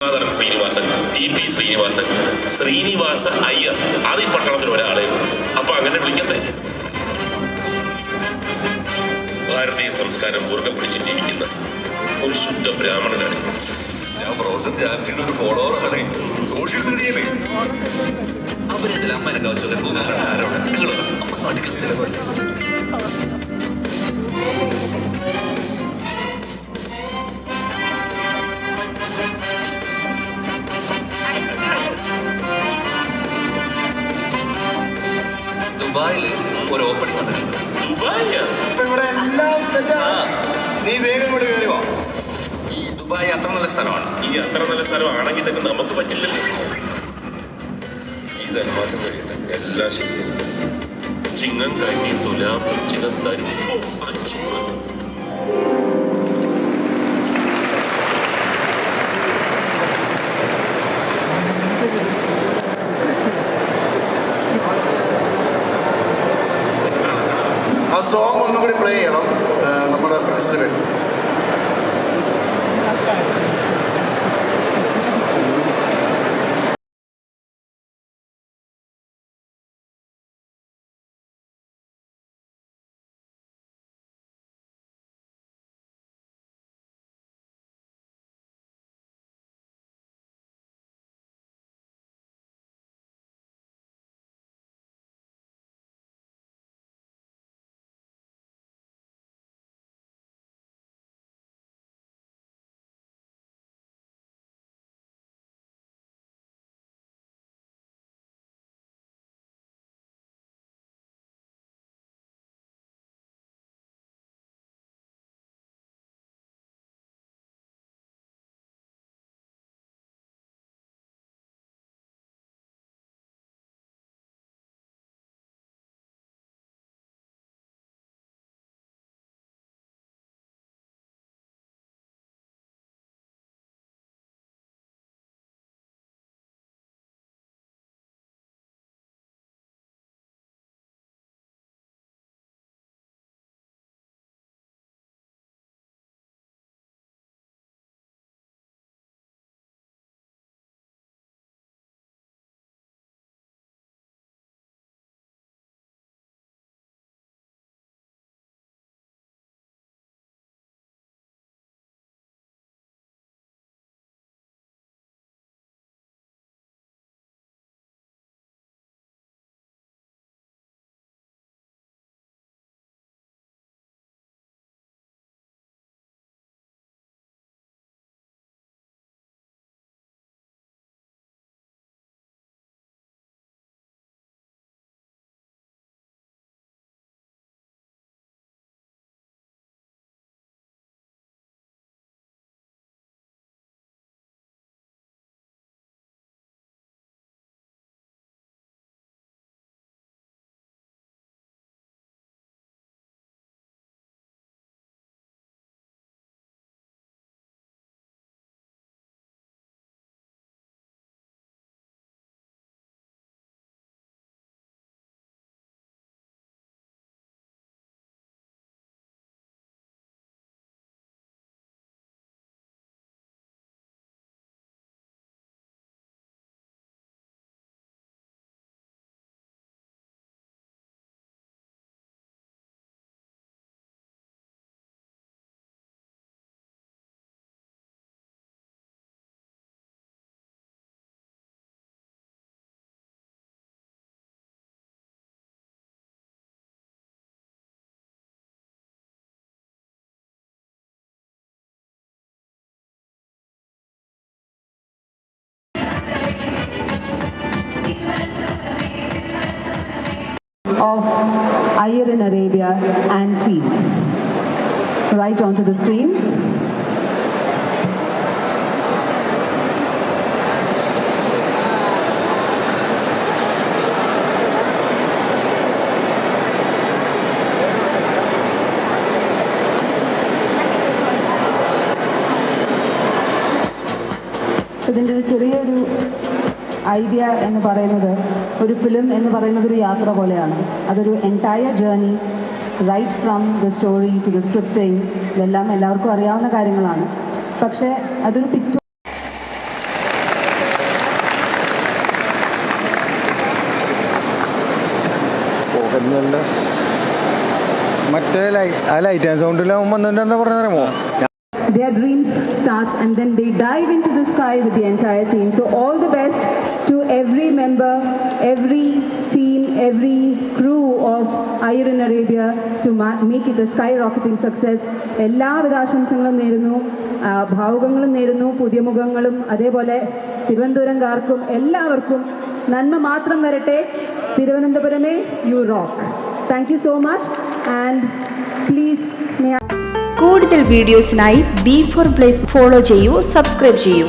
Sreenivasan T P Srinivasan Srinivasa Iyer അത് ഈ പട്ടണത്തിൽ ഒരാളെ. അപ്പൊ അങ്ങനെ വിളിക്കണ്ടേ ഭാരതീയ സംസ്കാരം മുറുകെ പിടിച്ച് ജീവിക്കുന്ന ഒരു ശുദ്ധ ബ്രാഹ്മണനാണ് ഞാൻ പ്രൊഫസർ ജാൻസിയുടെ ഒരു ഫോളോവറാണ് സോഷ്യൽ മീഡിയയിൽ അവരെതിൽ അമ്മേനെ കവച്ചത് ആരോട് നിങ്ങൾ അമ്മ നാട്ടിൽ ദുബായിൽ ഒരു ഓപ്പണിംഗ് വന്നിട്ടുണ്ട്. ദുബായ ഇപ്പൊ ഇവിടെ എല്ലാം സെറ്റാണ് നീ വേഗം ഇവിടെ കയറി വാ. ഈ ദുബായ് അത്ര നല്ല സ്ഥലമാണ്. ഈ അത്ര നല്ല സ്ഥലമാണെങ്കിൽ തന്നെ നമുക്ക് പറ്റില്ലല്ലോ. ഈ ധനവാസം കഴിയട്ടെ എല്ലാം ശരിയായി ചിങ്ങം കഴിഞ്ഞ് തുലാം ചിങ്ങം തരുമ്പോ അഞ്ചു മാസം ആ സോങ് ഒന്നും കൂടി പ്ലേ ചെയ്യണം നമ്മുടെ ഫ്രണ്ട്സിന് വേണ്ടി. of Ayer in Arabia and tea. Right onto the screen. ഇതിൻ്റെ ഒരു ചെറിയൊരു ഐഡിയ എന്ന് പറയുന്നത് ഒരു ഫിലിം എന്ന് പറയുന്നത് ഒരു യാത്ര പോലെയാണ്. അതൊരു entire journey right from the story to the scripting ഇതെല്ലാം എല്ലാവർക്കും അറിയാവുന്ന കാര്യങ്ങളാണ്. പക്ഷേ അതൊരു പിക്ചർ മറ്റേ ലൈറ്റ് സൗണ്ടിലാവുമ്പോൾ എന്താ പറഞ്ഞറിയാമോ their dreams starts and then they dive into the sky with the entire team. So all the best. To every member, every team, every crew of Iron Arabia to make it a skyrocketing success. എല്ലാവിധ ആശംസകളും നേരുന്നു. ഭാവുകങ്ങളും നേരുന്നു. പുതിയ മുഖങ്ങളും അതേപോലെ തിരുവനന്തപുരംകാർക്കും എല്ലാവർക്കും നന്മ മാത്രം വരട്ടെ. തിരുവനന്തപുരമേ you rock thank you so much and please കൂടുതൽ വീഡിയോസിനായി ബി ഫോർ പ്ലേസ് ഫോളോ ചെയ്യൂ സബ്സ്ക്രൈബ് ചെയ്യൂ.